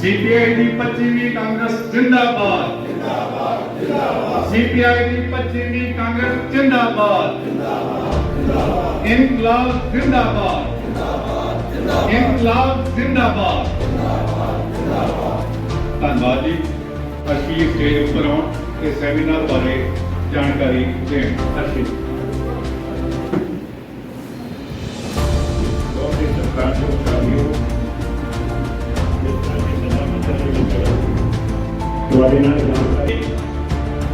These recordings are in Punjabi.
ਸੀਪੀਆਈ ਦੀ 25ਵੀਂ ਕਾਂਗਰਸ ਜਿੰਦਾਬਾਦ। ਜਿੰਦਾਬਾਦ ਜਿੰਦਾਬਾਦ ਸੀਪੀਆਈ ਦੀ 25ਵੀਂ ਕਾਂਗਰਸ ਜਿੰਦਾਬਾਦ। ਜਿੰਦਾਬਾਦ ਜਿੰਦਾਬਾਦ। ਇਨਕਲਾਬ ਜਿੰਦਾਬਾਦ। ਜਿੰਦਾਬਾਦ ਜਿੰਦਾਬਾਦ ਧੰਨਵਾਦ ਜੀ ਸਟੇਜ ਉੱਪਰ ਆਉਣ ਸੈਮੀਨਾਰ ਬਾਰੇ ਜਾਣਕਾਰੀ ਦੇਣ। ਤੁਹਾਡੇ ਨਾਲ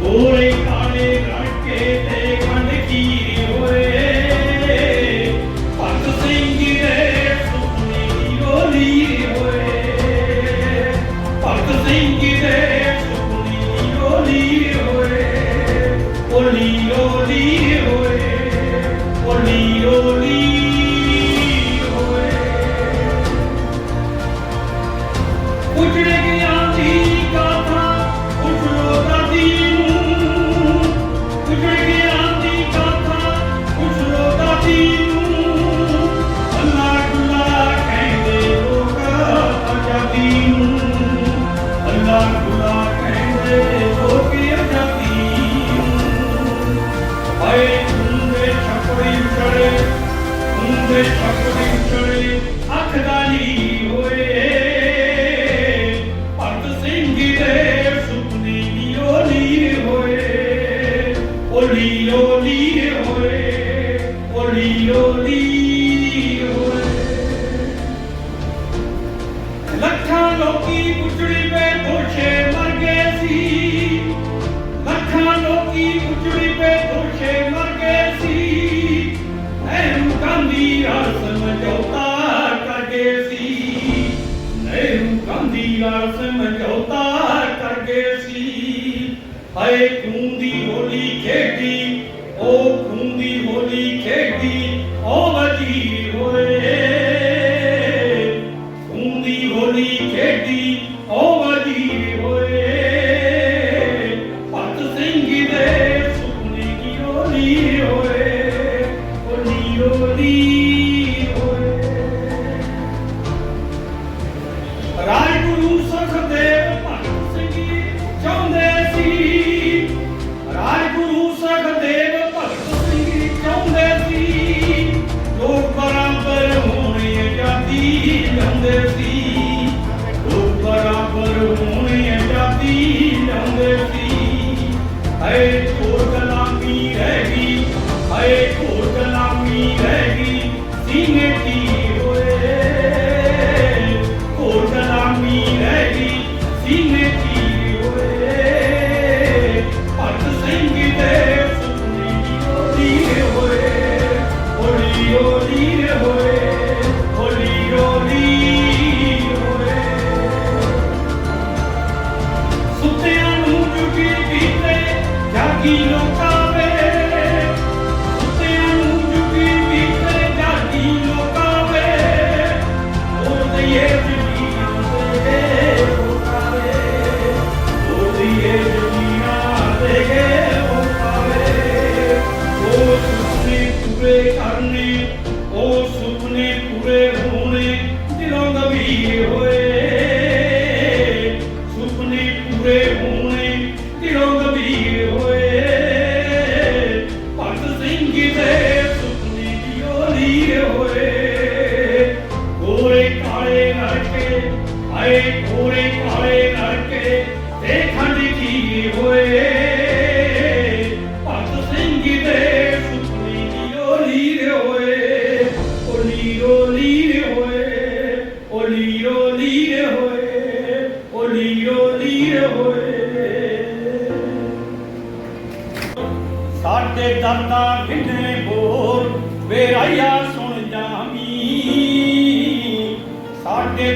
ਹੋਰ ਕਾਲੇ ਰਣ ਕੇ ਤੇ ਮਨ ਕੀ Oli, Oli. ਹੋਲੀ ਖੇਡੀ ਓ aquí no pasa. ਹਾਏ ਕੋਰੇ ਕਾਲੇ ਨਰਕੇ, ਦੇਖਣ ਦੀ ਕੀ ਹੋਏ। ਭਗਤ ਸਿੰਘ ਦੇ ਸੁਪਨੀ ਦੀ ਲੀਰ ਹੋਏ ਉਹ ਲੀਰੋ ਲੀਰ ਹੋਏ ਉਹ ਲੀਰੋ ਲੀਰ ਹੋਏ ਉਹ ਲੀਰੋ ਲੀਰ ਹੋਏ। ਸਾਡੇ ਦਾਦਾ ਬਿੰਨੇ ਬੋਲ ਵੇਰਾਇਆ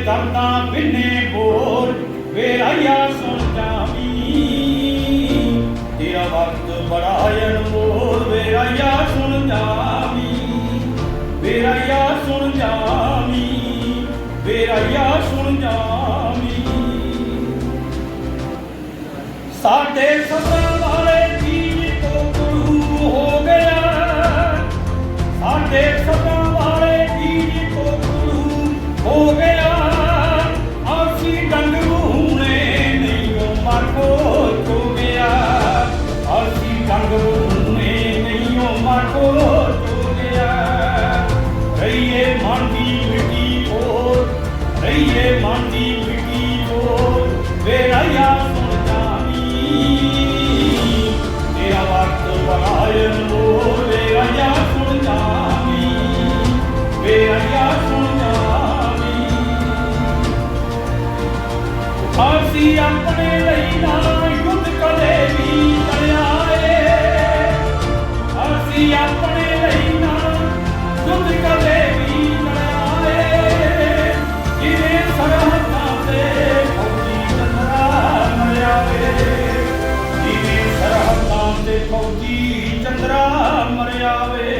ਕਰਦਾ ਬਿਨੇ ਬੋਲ, ਵੇ ਰਾਇਆ ਸੁਣਾਵੀ ਤੇਰਾ ਵਕਤ ਬੜਾ ਅਨਮੋਲ ਵੇ ਸੁਣ ਸੁਣਾਵੀ ਵੇ। ਰਾਇਆ ਸੁਣਾਵੀ ਵੇ ਰਾਇਆ ਸੁਣਾਵੀ ਸਾਡੇ ਸਦਾ ਅਸੀਂ ਆਪਣੇ ਲਈ ਨਾ ਯੁੱਧ ਕਦੇ ਵੀ ਲੜਿਆ ਜਿਵੇਂ ਸਰਹੱਦਾਂ ਤੇ ਫੌਜੀ ਚੰਦਰਾ ਮਰਿਆ ਏ ਜਿਵੇਂ ਸਰਹੱਦਾਂ ਤੇ ਫੌਜੀ ਚੰਦਰਾ ਮਰਿਆ ਵੇ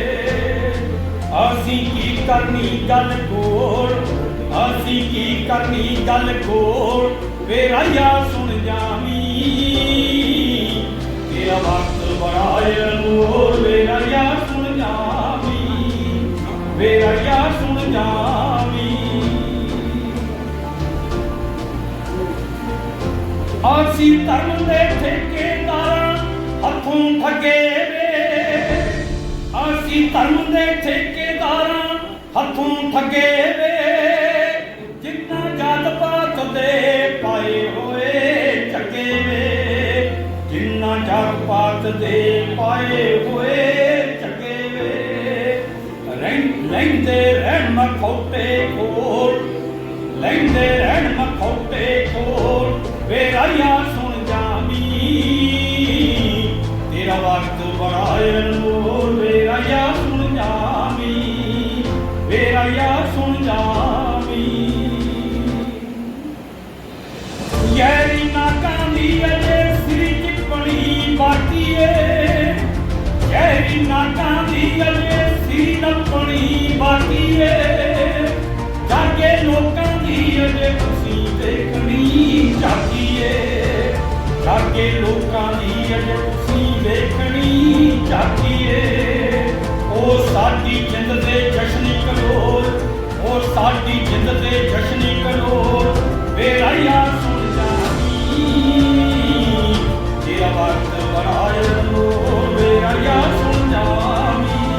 ਅਸੀਂ ਕੀ ਕਰਨੀ ਗੱਲ ਕੋਲ? ਅਸੀਂ ਕੀ ਕਰਨੀ ਗੱਲ ਕੋਲ? ਵੇ ਰਾਇਆ ਸੁਣ ਜਾਵੀਂ। ਤੇਰਾ ਵਕਤ ਬੜਾ ਅਨਮੋਲ ਵੇ ਰਾਇਆ ਸੁਣ ਜਾਵੀਂ ਵੇ ਰਾਇਆ ਸੁਣ ਜਾਵੀਂ। ਅਸੀਂ ਧਰਮ ਦੇ ਠੇਕੇਦਾਰਾਂ ਹੱਥੋਂ ਠੱਗੇ ਵੇ। ਅਸੀਂ ਧਰਮ ਦੇ ਠੇਕੇਦਾਰਾਂ ਹੱਥੋਂ ਠੱਗੇ ਵੇ। ਜਿੰਨਾ ਜਾਤ ਪਾਤ ਦੇ ਪਾਏ ਹੋ ਜਿੰਨਾ ਜਾਤ ਪਾਤ ਦੇ ਪਾਏ ਹੋਏ ਚੱਗੇ ਵੇ। ਰਹਿੰ ਲੈਂਦੇ ਰਹਿਣ ਮਖੌਟੇ ਕੋਲ, ਲੈਂਦੇ ਰਹਿਣ ਮਖੌਟੇ ਕੋਲ ਵੇ ਰਾਇਆ ਏ ਜਾਗੇ ਲੋਕਾਂ ਦੀ ਅਜੇ ਤੁਸੀਂ ਦੇਖਣੀ ਚਾਹੀ ਏ। ਉਹ ਸਾਡੀ ਜਿੰਦ ਦੇ ਜਸ਼ਨ ਕਰੋ ਉਹ ਸਾਡੀ ਜਿੰਦ ਦੇ ਜਸ਼ਨ ਕਰੋ ਵੇ ਰਾਇਆ ਸੁਣ ਜਾਮੀ ਤੇਰਾ ਵਕਤ ਬੜਾ ਅਨਮੋਲ ਵੇ ਸੁਣ ਜਾਮੀ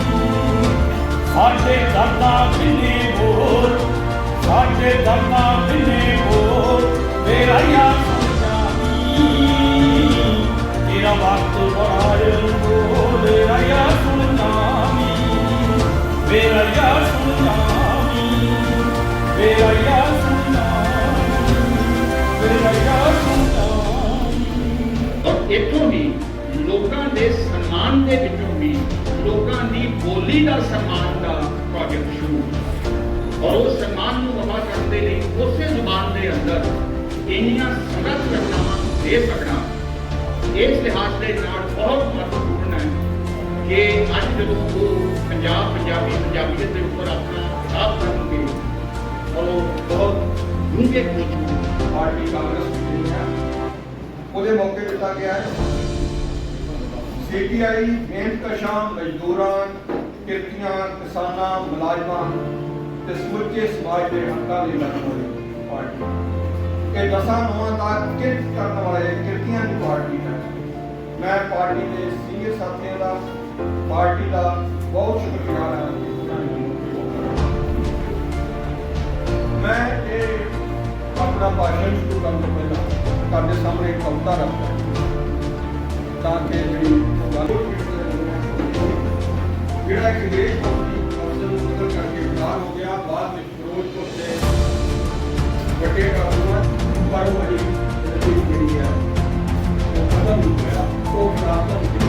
ਸਾਡੇ ਦਰਦਾਂ ਬਿਨੇ ਹੋਰ, ਸਾਡੇ ਦਰਦਾਂ ਬਿਨੇ ਹੋਰ। ਤੇਰਾ ਇੱਥੋਂ ਵੀ ਲੋਕਾਂ ਦੇ ਸਨਮਾਨ ਦੇ ਵਿੱਚੋਂ ਵੀ ਲੋਕਾਂ ਦੀ ਬੋਲੀ ਦਾ ਸਨਮਾਨ ਦਾ ਪ੍ਰੋਜੈਕਟ ਸ਼ੁਰੂ ਔਰ ਉਸ ਸਨਮਾਨ ਨੂੰ ਵਫਾ ਕਰਨ ਦੇ ਲਈ ਉਸੇ ਜ਼ੁਬਾਨ ਦੇ ਅੰਦਰ ਇੰਨੀਆਂ ਸਮਰੱਥ ਰਚਨਾਵਾਂ ਦੇ ਸਕਣਾ ਇਸ ਲਿਹਾਜ਼ ਦੇ ਨਾਲ ਬਹੁਤ ਮਹੱਤਵਪੂਰਨ ਹੈ ਕਿ ਅੱਜ ਜਦੋਂ ਉਹ ਪੰਜਾਬ, ਪੰਜਾਬੀ ਪੰਜਾਬੀਅਤ ਦੇ ਉੱਪਰ ਆਪਣਾ ਕਿਤਾਬ ਕਰਨਗੇ, ਉਹ ਬਹੁਤ ਡੂੰਘੇ ਖੋਜ ਪਾਰਟੀ ਕਾਂਗਰਸ ਦੀ ਹੈ। ਉਹਦੇ ਮੌਕੇ ਦਿੱਤਾ ਗਿਆ ਹੈ। ਸੀਪੀਆਈ ਮਿਹਨਤਕਸ਼ਾਂ ਮਜ਼ਦੂਰਾਂ, ਕਿਰਤੀਆਂ, ਕਿਸਾਨਾਂ, ਮੁਲਾਜ਼ਮਾਂ ਤੇ ਸਮੁੱਚੇ ਸਮਾਜ ਦੇ ਹੱਕਾਂ ਲਈ ਲੜਨ ਵਾਲੀ ਪਾਰਟੀ। ਇਹ ਦਸਾਂ ਨੌਂ ਦਾ ਕਿਰਤ ਕਰਨ ਵਾਲੇ ਕਿਰਤੀਆਂ ਦੀ ਪਾਰਟੀ ਹੈ। ਮੈਂ ਪਾਰਟੀ ਦੇ ਸੀਨੀਅਰ ਸਾਥੀਆਂ ਦਾ, ਪਾਰਟੀ ਦਾ ਬਹੁਤ ਸ਼ੁਕਰਗੁਜ਼ਾਰ ਹਾਂ। ਮੈਂ ਇਹ ਆਪਣਾ ਭਾਸ਼ਣ ਸ਼ੁਰੂ ਕਰਨ ਤੋਂ ਪਹਿਲਾਂ ਤੁਹਾਡੇ ਸਾਹਮਣੇ ਇੱਕ ਕਵਿਤਾ ਰੱਖਦਾ ਤਾਂ ਕਿ ਜਿਹੜੀ ਗੱਲ ਜਿਹੜਾ ਇੱਕ ਅੰਗਰੇਜ਼ ਫੌਜੀ ਅਫਸਰ ਨੂੰ ਕਤਲ ਕਰਕੇ ਫਰਾਰ ਹੋ ਗਿਆ, ਬਾਅਦ ਵਿੱਚ ਫਿਰੋਜ਼ਪੁਰ ਦੇ ਵੱਡੇ ਕਾਬੂਆਂ ਪਰ ਵਾਲੀ ਜਿਹੜੀ ਹੈ ਉਹ ਖਤਮ ਹੋ ਗਿਆ ਉਹ ਖਰਾਬ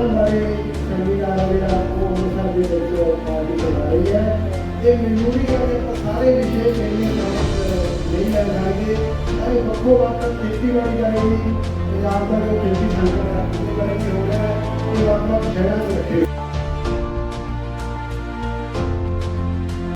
ਔਰਤਾਂ ਬਾਰੇ ਸੰਵਿਧਾਨ ਜਿਹੜਾ ਉਹ ਅੰਮ੍ਰਿਤਸਰ ਦੇ ਵਿੱਚ ਪਾਰਟੀ ਬਣਾ ਰਹੀ ਹੈ ਇਹ ਮੈਨੂੰ ਵੀ ਕਹਿੰਦੇ ਆਪਾਂ ਸਾਰੇ ਵਿਸ਼ੇ ਜਿਹੜੀਆਂ ਨਹੀਂ ਲੈ ਸਾਰੇ ਵੱਖੋ ਵੱਖ ਖੇਤੀਬਾੜੀ ਜਾਏਗੀ ਪੰਜਾਬ ਦਾ ਜੋ ਖੇਤੀ ਸੰਕਟ ਹੈ ਉਹਦੇ ਬਾਰੇ ਹੋ ਰਿਹਾ ਹੈ ਇਹ ਵੱਖ ਵੱਖ ਸ਼ਹਿਰਾਂ 'ਚ